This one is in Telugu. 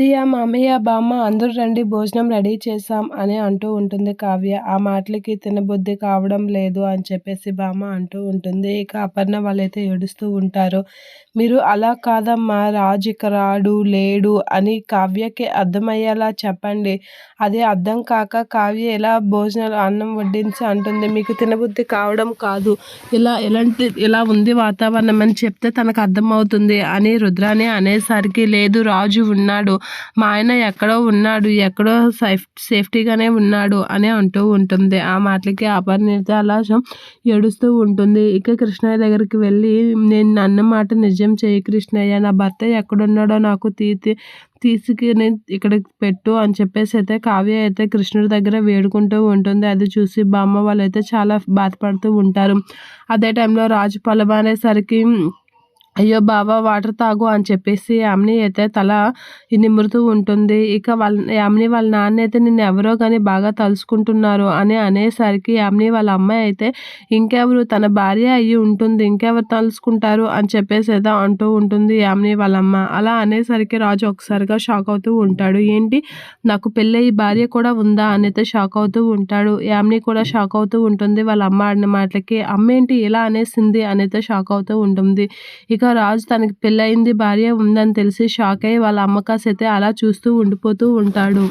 అత్తయ్య మామయ్య బామ్మ అందరూ రండి భోజనం రెడీ చేశాం అని అంటూ ఉంటుంది కావ్య. ఆ మాటలకి తినబుద్ధి కావడం లేదు అని చెప్పేసి బామ్మ అంటూ ఉంటుంది. ఇక అపర్ణ వాళ్ళైతే ఏడుస్తూ ఉంటారు. మీరు అలా కాదమ్మా రాజు ఇక రాడు లేడు అని కావ్యకి అర్థమయ్యేలా చెప్పండి. అది అర్థం కాక కావ్య ఎలా భోజనాలు అన్నం వడ్డించి అంటుంది. మీకు తినబుద్ధి కావడం కాదు. ఇలా ఎలాంటి ఇలా ఉంది వాతావరణం అని చెప్తే తనకు అర్థమవుతుంది అని రుద్రాని అనేసరికి లేదు రాజు ఉన్నాడు. మా ఆయన ఎక్కడో ఉన్నాడు ఎక్కడో సేఫ్ సేఫ్టీగానే ఉన్నాడు అని అంటూ ఉంటుంది. ఆ మాటలకి అపరిణిత అలా ఏడుస్తూ ఉంటుంది. ఇక కృష్ణయ్య దగ్గరికి వెళ్ళి నేను అన్న మాట నిజం చేయి కృష్ణయ్య. నా భర్త ఎక్కడున్నాడో నాకు తీతి తీసుకుని ఇక్కడ పెట్టు అని చెప్పేసి అయితే కావ్య అయితే కృష్ణుడి దగ్గర వేడుకుంటూ ఉంటుంది. అది చూసి బామ్మ వాళ్ళైతే చాలా బాధపడుతూ ఉంటారు. అదే టైంలో రాజు పొలం అనేసరికి అయ్యో బాబా వాటర్ తాగు అని చెప్పేసి యామిని అయితే తల నిమురుతూ ఉంటుంది. ఇక వాళ్ళ యామిని వాళ్ళ నాన్న అయితే నిన్ను ఎవరో కానీ బాగా తలుచుకుంటున్నారు అని అనేసరికి యామిని వాళ్ళ అమ్మాయి అయితే ఇంకెవరు తన భార్య అయ్యి ఉంటుంది ఇంకెవరు తలుచుకుంటారు అని చెప్పేసి ఏదో అంటూ ఉంటుంది యామిని వాళ్ళ అమ్మ. అలా అనేసరికి రాజు ఒకసారిగా షాక్ అవుతూ ఉంటాడు. ఏంటి? నాకు పెళ్ళయి భార్య కూడా ఉందా అని అయితే షాక్ అవుతూ ఉంటాడు. యామిని కూడా షాక్ అవుతూ ఉంటుంది. వాళ్ళ అమ్మ ఆడిన మాటలకి అమ్మ ఏంటి ఇలా అనేసింది అని అయితే షాక్ అవుతూ ఉంటుంది. ఇక రాజు తనకి పెళ్ళయింది భార్య ఉందని తెలిసి షాక్ అయ్యి వాళ్ళ అమ్మకాసైతే అలా చూస్తూ ఉండిపోతూ ఉంటాడు.